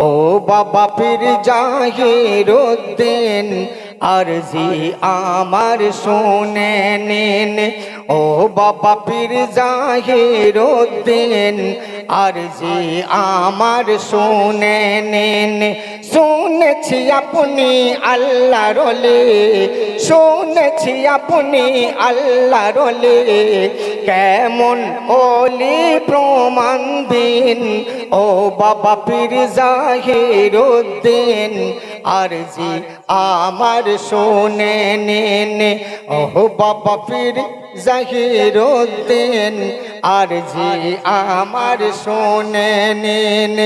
ও বাবা পীর জাহিরুদ্দিন আরজি আমার শুনে নিন। ও বাবা পীর জাহিরুদ্দিন আরজি আমার শুনে নিন, শুনেছি আপনি আল্লাহ রলে, শুনেছি আপনি আল্লাহ রলে। কেমন ওলি প্রমাণ দিন, ও বাবা পীর জাহিরুদ্দিন আরজি আমার শোনে নিন ও বাবা পীর জাহিরুদ্দিন আর জি আমার শোনে নিন।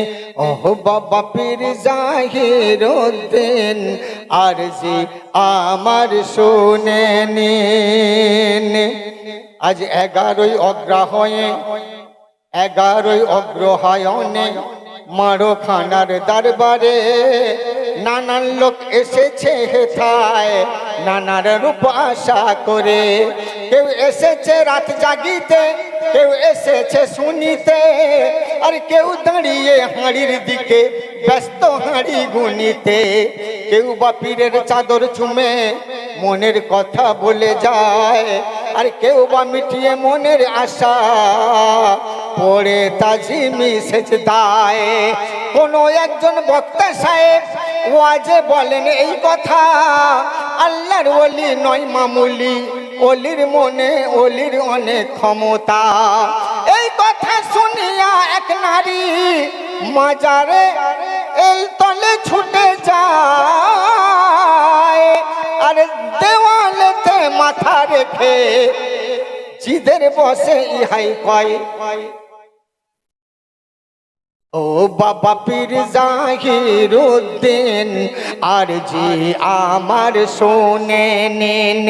ও বাবা পীর জাহিরুদ্দিন আর জি আমার শোনে নিন। আজ এগারোই অগ্রহয়ে এগারোই অগ্রহায়ণে মারোখানার দরবারে নানান লোক এসেছে হেথায়, নানার রূপ আশা করে কেউ এসেছে রাত জাগিতে, কেউ এসেছে শুনিতে, আর কেউ দাঁড়িয়ে হাঁড়ির দিকে ব্যস্ত হাঁড়ি গুনিতে। কেউ বা পীরের চাদর চুমে মনের কথা বলে যায়, আর কেউ বা মিটিয়ে মনের আশা পড়ে তাজিমি সেচ দায়। কোনো একজন বক্তা সাহেব ওয়াজে বলেন, এই কথা আল্লাহর ওলি নয় মামুলি অলির মনে, অলির অনেক ক্ষমতা। এই কথা শুনিয়া এক নারী মাজারে এই তলে ছুটে যায়। আর দেওয়ালেতে মাথা রেখে জিদের বসে ইহাই কয় ও বাবা পীর জাহির উদ্দিন আর জি আমার শোনে নিন।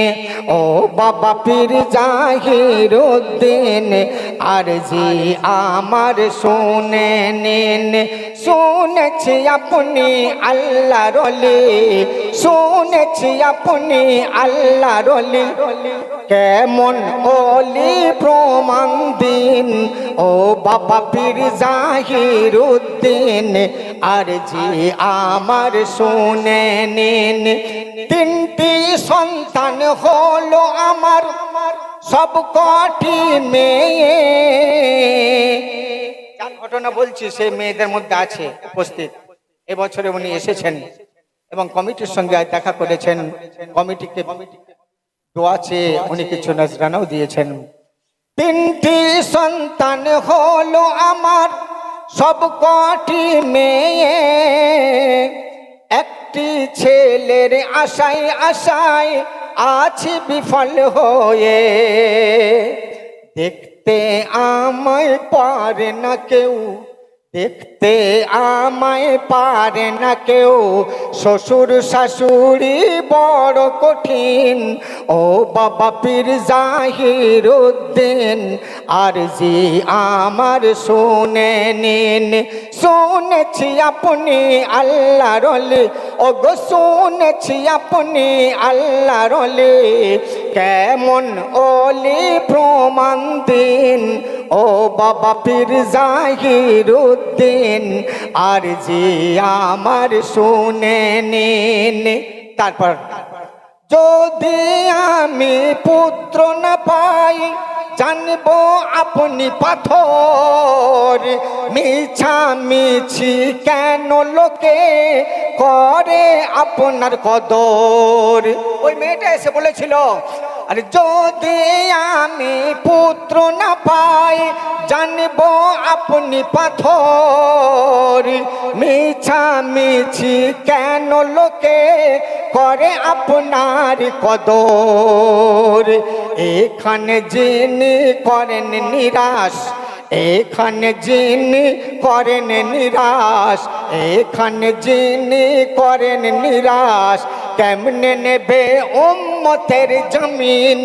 ও বাবা পীর জাহির উদ্দিন আর জি আমার শোনে নিন। শুনেছি আপনি আল্লাহ রলি শুনেছি আপনি আল্লাহ রলি কেমন ওলি প্রমাণ দিন? ও বাবা পীর জাহিরুদ্দিন আর জি আমার শুনে নিন। তিনটি সন্তান হলো আমার, সব কটি মেয়ে। ঘটনা বলছি, সে মেয়েদের মধ্যে আছে, উপস্থিত। এবছরে উনি এসেছেন। এবং কমিটির সঙ্গে দেখা করেছেন। কমিটিকে দোয়া চেয়ে উনি কিছু নজরানাও দিয়েছেন। তিনটি সন্তান হলো আমার সব কটি মেয়ে একটি ছেলের আশায় আশায় আছি বিফল হয়ে। দেখতে আমায় পারে না কেউ। দেখতে আমায় পারে না কেউ। শ্বশুর শাশুড়ি বড় কঠিন। ও বাবা পীর জাহির উদ্দিন, আর জি আমার শুনে নিন। শুনেছি আপনি আল্লাহ রলে ও গো শুনেছি আপনি আল্লাহ রলে কেমন ওলি প্রমাণ দিন। ও বাবা পীর জাহির উদ্দিন আর জি আমার শুনে নিন। তারপর, যদি আমি পুত্র না পাই, জানব আপনি পাথর। মিছা মিছি কেন লোকে করে আপনার কদর? ওই মেয়েটা এসে বলেছিল আর যদি আমি পুত্র না পাই, জানব আপনি পাথর। মিছা মিছি কেন লোকে করে আপনার কদর? এখানে যিনি করেন নিরাশ, এখানে যিনি করেন নিরাশ, এখানে যিনি করেন নিরাশ, কেমনে নেবে উম্মতের জমিন।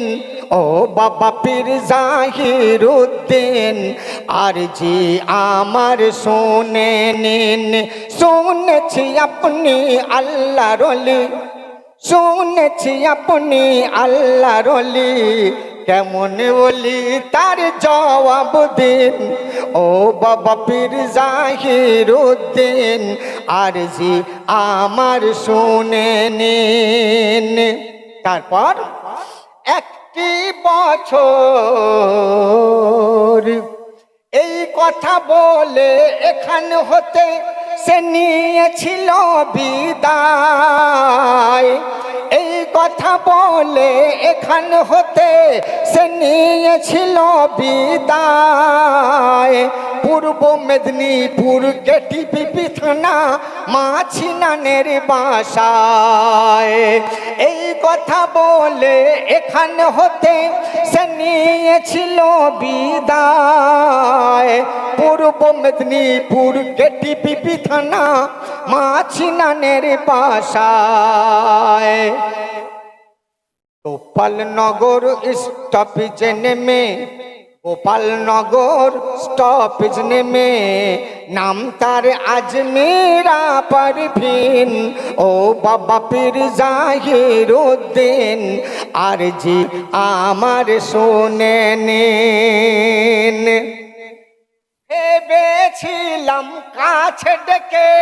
ও বাবা পীর জাহির উদ্দিন আর জি আমার শুনে নিন। শুনেছি আপনি আল্লাহ রলি শুনেছি আপনি আল্লাহ রলি কেমন বলি তার জবাব দিন। ও বাবা পীর জাহির উদ্দিন আর জি আমার শুনে নিন। তারপর একটি বছর এই কথা বলে এখান হতে সে নিয়েছিল বিদায়। কথা বলে এখানে হতে সে নিয়েছিল বিদায়। পূর্ব মেদিনীপুর কেটি পিপি থানা মাছিনানের বাসায়। এই কথা বলে এখানে হতে সে নিয়েছিল বিদায়। পূর্ব মেদিনীপুর কেটি পিপি থানা মাছিনানের বাসায়। গোপালনগর স্টপেজে নেমে গোপালনগর স্টপেজ নেমে। নাম তার আজ মেরা পারভিন, ও বাবা পীর জাহির উদ্দিন। আর জি আমার শোনে ভেবেছিলাম কাছে ডেকে,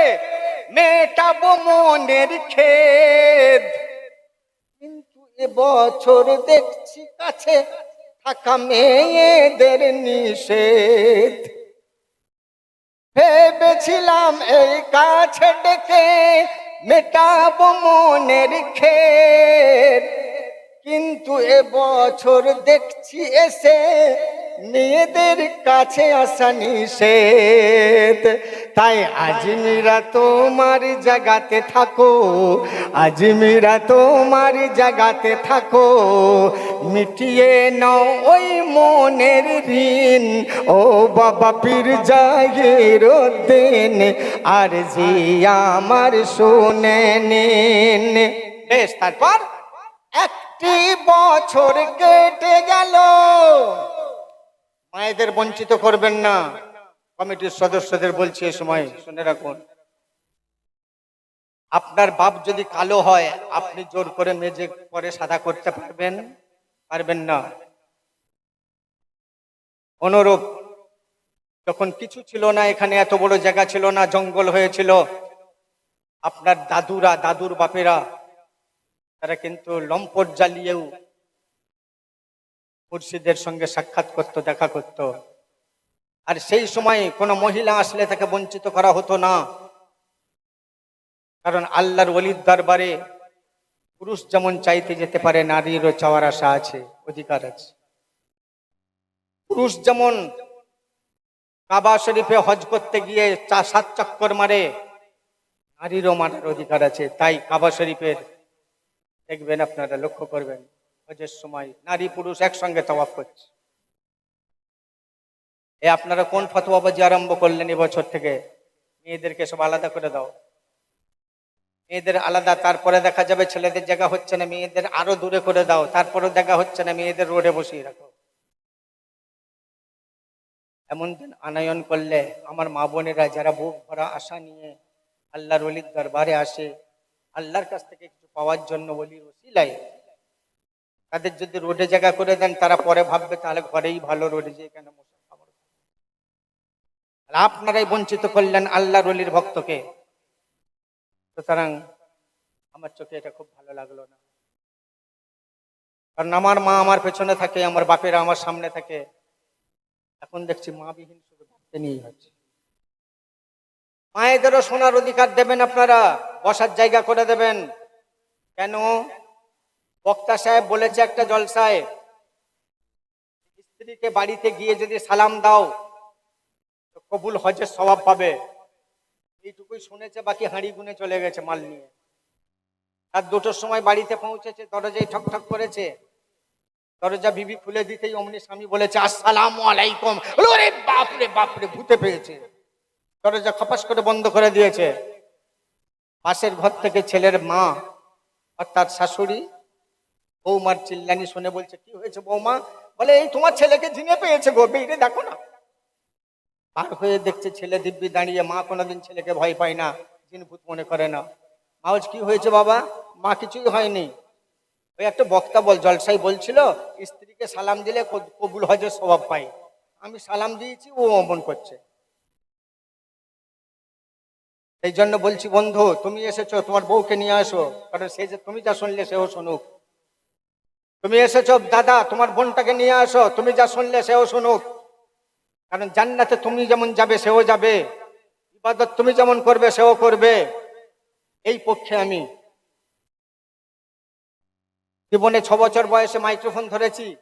মেটাবো মনের খেদ। এবছর দেখছি কাছে থাকা মেয়েদের নিষেধ। ভেবেছিলাম এই কাছে ডেকে মেটাব মনের খেদ। কিন্তু এ বছর দেখছি এসে মেয়েদের কাছে আসা নিষেধ। তাই আজমিরা তোমার জাগাতে থাকো আজমিরা তোমার জাগাতে থাকো। মিটিয়ে নাও ওই মনের ঋণ, ও বাবা পীর জাহির উদ্দিন, আর জি আমার শুনে নিন। বেশ, তারপর? একটি বছর কেটে গেল। মায়েদের বঞ্চিত করবেন না। কমিটির সদস্যদের বলছি এ সময়, শুনে রাখুন। আপনার বাপ যদি কালো হয়, আপনি জোর করে মেজে করে সাদা করতে পারবেন? পারবেন না। অনুরূপ, যখন কিছু ছিল না, এখানে এত বড় জায়গা ছিল না, জঙ্গল হয়েছিল, আপনার দাদুরা, দাদুর বাপেরা, তারা কিন্তু লম্পট জ্বালিয়েও মুর্শিদের সঙ্গে সাক্ষাৎ করত, দেখা করত। আর সেই সময় কোনো মহিলা আসলে তাকে বঞ্চিত করা হতো না। কারণ আল্লাহর অলির দরবারে পুরুষ যেমন চাইতে যেতে পারে, নারীরও চাওয়ার আশা আছে, অধিকার আছে। পুরুষ যেমন কাবা শরীফে হজ করতে গিয়ে চা সাত চক্কর মারে, নারীরও মারার অধিকার আছে। তাই কাবা শরীফের, দেখবেন আপনারা, লক্ষ্য করবেন। হজের সময় নারী পুরুষ একসঙ্গে তওয়াফ করছে। এ আপনারা কোন ফতোয়াবাজি আরম্ভ করলেন এবছর থেকে? মেয়েদেরকে সব আলাদা করে দাও। মেয়েদের আলাদা, তারপরে দেখা যাবে ছেলেদের জায়গা হচ্ছে না, মেয়েদের আরও দূরে করে দাও তারপরে দেখা হচ্ছে না, মেয়েদের রোডে বসিয়ে রাখো। এমন দিন আনায়ন করলে আমার মা বোনেরা যারা বুক ভরা আশা নিয়ে আল্লাহর অলির দরবারে আসে, আল্লাহর কাছ থেকে কিছু পাওয়ার জন্য অলির ওসিলাই তাদের যদি রোডে জায়গা করে দেন, তারা পরে ভাববে, তাহলে ঘরেই ভালো রোডে যে কেন খাবার আপনারাই বঞ্চিত করলেন আল্লাহ রলির ভক্তকে। সুতরাং আমার চোখে এটা খুব ভালো লাগল না। কারণ আমার মা আমার পেছনে থাকে, আমার বাপেরা আমার সামনে থাকে। এখন দেখছি মা বিহীন শুধু ভাবতে নিয়েই হচ্ছে। মায়েদেরও শোনার অধিকার দেবেন আপনারা, বসার জায়গা করে দেবেন। কেন? বক্তা সাহেব বলেছে একটা জলসায়। স্ত্রীকে বাড়িতে গিয়ে যদি সালাম দাও কবুল হজের স্বভাব পাবে। এইটুকুই শুনেছে, বাকি হাঁড়ি গুনে চলে গেছে মাল নিয়ে। আর দুটোর সময় বাড়িতে পৌঁছেছে, দরজায় ঠক ঠক করেছে। দরজা বিবি খুলে দিতেই অমনি স্বামী বলেছে, আসসালাম আলাইকুম। বাপরে বাপরে ভূতে পেয়েছে। দরজা খপাস করে বন্ধ করে দিয়েছে। পাশের ঘর থেকে ছেলের মা অর্থাৎ শাশুড়ি বৌমার চিল্লানি শুনে বলছে, কি হয়েছে বৌমা? বলে, এই তোমার ছেলেকে ঝিঙে পেয়েছে গো বেরিয়ে দেখো না। পার হয়ে দেখছে ছেলে দিব্যি দাঁড়িয়ে, মা কোনোদিন ছেলেকে ভয় পায় না, জিন ভূত মনে করে না। মাউজ, কি হয়েছে বাবা? মা কিছুই হয়নি। ওই একটা বক্তা বল জলসাই বলছিল, স্ত্রীকে সালাম দিলে কবুল হজের স্বভাব পাই আমি সালাম দিয়েছি, ও অমন করছে। এই জন্য বলছি, বন্ধু, তুমি এসেছ, তোমার বউকে নিয়ে আসো, কারণ সে যে, তুমি যা শুনলে সেও শুনুক। তুমি এসেছ, দাদা, তোমার বোনটাকে নিয়ে আসো, তুমি যা শুনলে সেও শুনুক। কারণ জান্নাতে তুমি যেমন যাবে, সেও যাবে। ইবাদত তুমি যেমন করবে, সেও করবে। এই পক্ষে আমি। জীবনে ছ বছর বয়সে মাইক্রোফোন ধরেছি।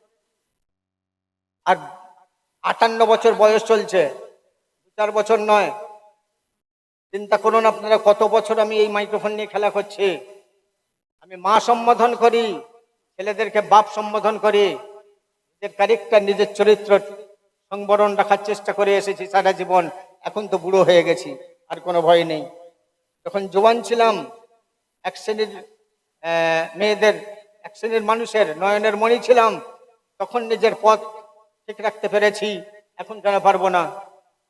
আর আটান্ন বছর বয়স চলছে। দু চার বছর নয়। চিন্তা করুন আপনারা, কত বছর আমি এই মাইক্রোফোন নিয়ে খেলা করছি। আমি মা সম্বোধন করি। ছেলেদেরকে বাপ সম্বোধন করি। নিজের ক্যারেক্টার নিজের চরিত্র সংবরণ রাখার চেষ্টা করে এসেছি সারা জীবন। এখন তো বুড়ো হয়ে গেছি, আর কোনো ভয় নেই। যখন জোয়ান ছিলাম, এক শ্রেণির মেয়েদের, এক শ্রেণির মানুষের নয়নের মণি ছিলাম, তখন নিজের পথ ঠিক রাখতে পেরেছি, এখন কেন পারব না?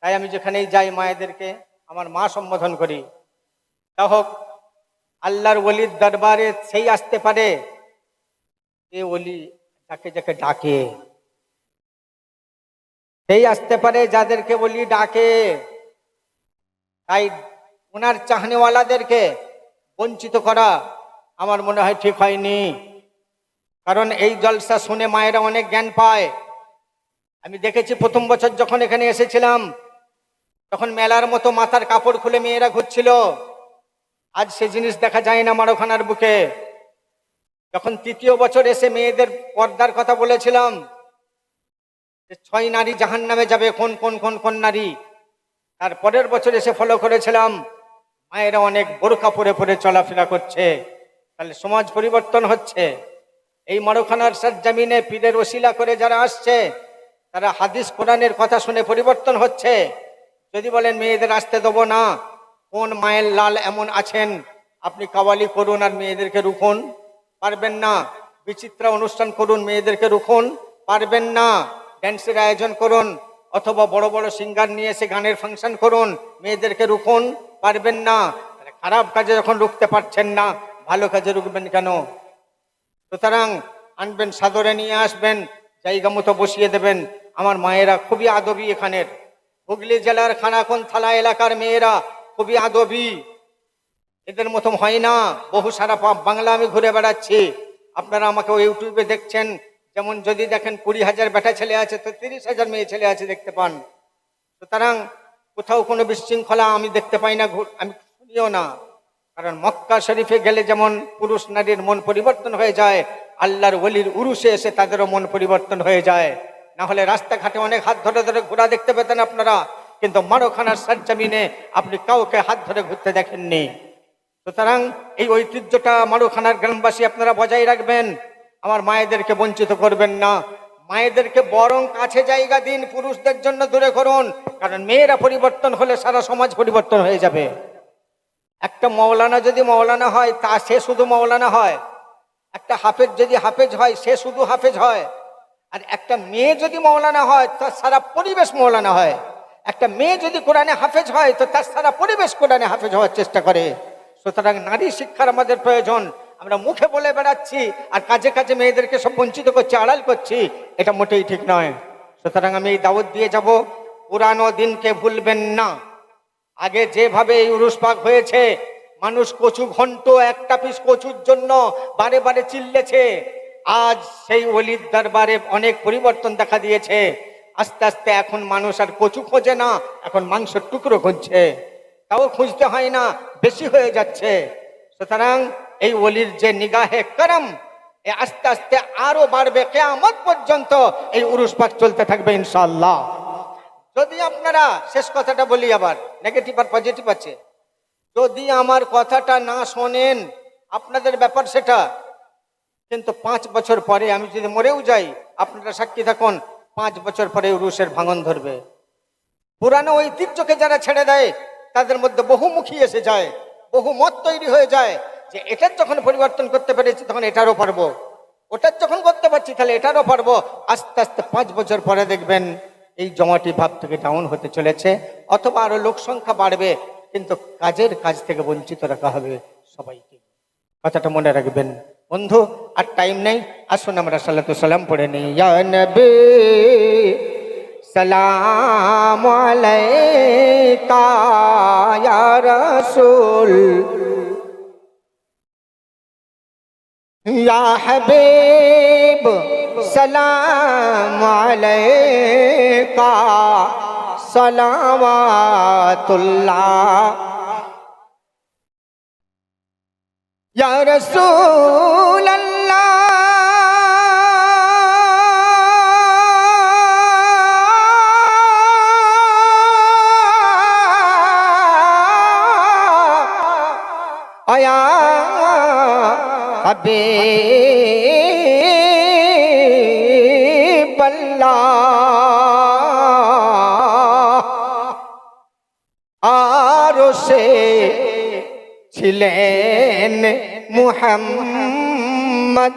তাই আমি যেখানেই যাই মায়েদেরকে, আমার মা সম্বোধন করি। তা হোক আল্লাহর ওলির দরবারে সেই আসতে পারে যে ওলি যাকে যাকে ডাকে। সেই আসতে পারে যাদেরকে বলি ডাকে। তাই ওনার চাহনেওয়ালাদেরকে বঞ্চিত করা আমার মনে হয় ঠিক হয়নি। কারণ এই জলসা শুনে মায়েরা অনেক জ্ঞান পায়। আমি দেখেছি প্রথম বছর যখন এখানে এসেছিলাম, তখন মেলার মতো মাথার কাপড় খুলে মেয়েরা ঘুরছিল। আজ সে জিনিস দেখা যায় না মারোখানার বুকে। যখন তৃতীয় বছর এসে মেয়েদের পর্দার কথা বলেছিলাম ছয় নারী জাহান নামে যাবে, কোন কোন কোন কোন নারী? তার পরের বছর এসে ফলো করেছিলাম, মায়েরা অনেক বোরখা পরে পরে চলাফেরা করছে। তাহলে সমাজ পরিবর্তন হচ্ছে। এই মরখানার সজ্জামিনে পীরের ওসিলা করে যারা আসছে, তারা হাদিস কোরআনের কথা শুনে পরিবর্তন হচ্ছে। যদি বলেন, মেয়েদের আসতে দেবো না। কোন মায়ের লাল এমন আছেন? আপনি কাওয়ালি করুন আর মেয়েদেরকে রুখুন। পারবেন না। বিচিত্রা অনুষ্ঠান করুন, মেয়েদেরকে রুখুন। পারবেন না। ড্যান্সের আয়োজন করুন, অথবা বড় বড় সিঙ্গার নিয়ে এসে গানের ফাংশন করুন, মেয়েদেরকে রুখুন। পারবেন না। খারাপ কাজে যখন রুখতে পারছেন না, ভালো কাজে রুখবেন কেন? সুতরাং আনবেন, সাদরে নিয়ে আসবেন, জায়গা মতো বসিয়ে দেবেন। আমার মায়েরা খুবই আদবি এখানের। হুগলি জেলার খানাখন থালা এলাকার মেয়েরা খুবই আদবি। এদের মতো হয় না। বহু সারা বাংলা আমি ঘুরে বেড়াচ্ছি। আপনারা আমাকে ইউটিউবে দেখছেন। যেমন যদি দেখেন কুড়ি হাজার বেটা ছেলে আছে, তো তিরিশ হাজার মেয়ে ছেলে আছে দেখতে পান। সুতরাং কোথাও কোনো বিশৃঙ্খলা আমি দেখতে পাই না আমি শুনিও না। কারণ মক্কা শরীফে গেলে যেমন পুরুষ নারীর মন পরিবর্তন হয়ে যায়, আল্লাহর ওলির উরুসে এসে তাদেরও মন পরিবর্তন হয়ে যায়। না হলে রাস্তাঘাটে অনেক হাত ধরে ধরে ঘোরা দেখতে পেতেন আপনারা, কিন্তু মারোখানার সারজামিনে আপনি কাউকে হাত ধরে ঘুরতে দেখেননি। সুতরাং এই ঐতিহ্যটা মারুখানার গ্রামবাসী আপনারা বজায় রাখবেন। আমার মায়েদেরকে বঞ্চিত করবেন না। মায়েদেরকে বরং কাছে জায়গা দিন, পুরুষদের জন্য দূরে করুন। কারণ মেয়েরা পরিবর্তন হলে সারা সমাজ পরিবর্তন হয়ে যাবে। একটা মৌলানা যদি মৌলানা হয়, তা সে শুধু মৌলানা হয়। একটা হাফেজ যদি হাফেজ হয়, সে শুধু হাফেজ হয়। আর একটা মেয়ে যদি মৌলানা হয় তার সারা পরিবেশ মৌলানা হয়। একটা মেয়ে যদি কোরআনে হাফেজ হয়, তো তার সারা পরিবেশ কোরআনে হাফেজ হওয়ার চেষ্টা করে। সুতরাং নারী শিক্ষার আমাদের প্রয়োজন। আমরা মুখে বলে বেড়াচ্ছি আর কাজে কাজে মেয়েদেরকে সব বঞ্চিত করছি, আড়াল করছি, এটা মোটেই ঠিক নয়। সুতরাং আমি এই দাওয়াত দিয়ে যাব, পুরানো দিনকে ভুলবেন না। আগে যেভাবে এই উরুস পাক হয়েছে, মানুষ কচু ঘন্ট, একটা পিস কচুর জন্য বারে বারে চিল্লেছে। আজ সেই অলির দরবারে অনেক পরিবর্তন দেখা দিয়েছে। আস্তে আস্তে এখন মানুষ আর কচু খোঁজে না, এখন মাংসের টুকরো খুঁজছে। তাও খুঁজতে হয় না, বেশি হয়ে যাচ্ছে। সুতরাং এই অলির যে নিগাহে করম, এ আস্তে আস্তে আরও বাড়বে, কেয়ামত পর্যন্ত এই উরুস পাক চলতে থাকবে ইনশাল্লাহ যদি আপনারা, শেষ কথাটা বলি আবার নেগেটিভ আর পজিটিভ আছে। যদি আমার কথাটা না শোনেন, আপনাদের ব্যাপার সেটা। কিন্তু পাঁচ বছর পরে আমি যদি মরেও যাই, আপনারা সাক্ষী থাকুন, পাঁচ বছর পরে রুশের ভাঙন ধরবে। পুরানো ঐতিহ্যকে যারা ছেড়ে দেয় তাদের মধ্যে বহুমুখী এসে যায় বহু মত তৈরি হয়ে যায় যে এটার যখন পরিবর্তন করতে পেরেছি তখন এটারও পারব। ওটার যখন করতে পারছি তাহলে এটারও পারব। আস্তে আস্তে পাঁচ বছর পরে দেখবেন এই জমাটি ভাব থেকে ডাউন হতে চলেছে অথবা আরও লোক সংখ্যা বাড়বে, কিন্তু কাজের কাজ থেকে বঞ্চিত রাখা হবে সবাইকে। কথাটা মনে রাখবেন। বন্ধু, আর টাইম নেই। আসুন আমরা সাল্লাতু সালাম পড়ে নিই। সালাম আলাইকা রাসূল। ইয়া হাবিব সালাম আলাইকা সালাওয়াতুল্লাহ। ইয়া রাসূল হাবিব আল্লাহ আর সে ছিলেন মুহাম্মদ।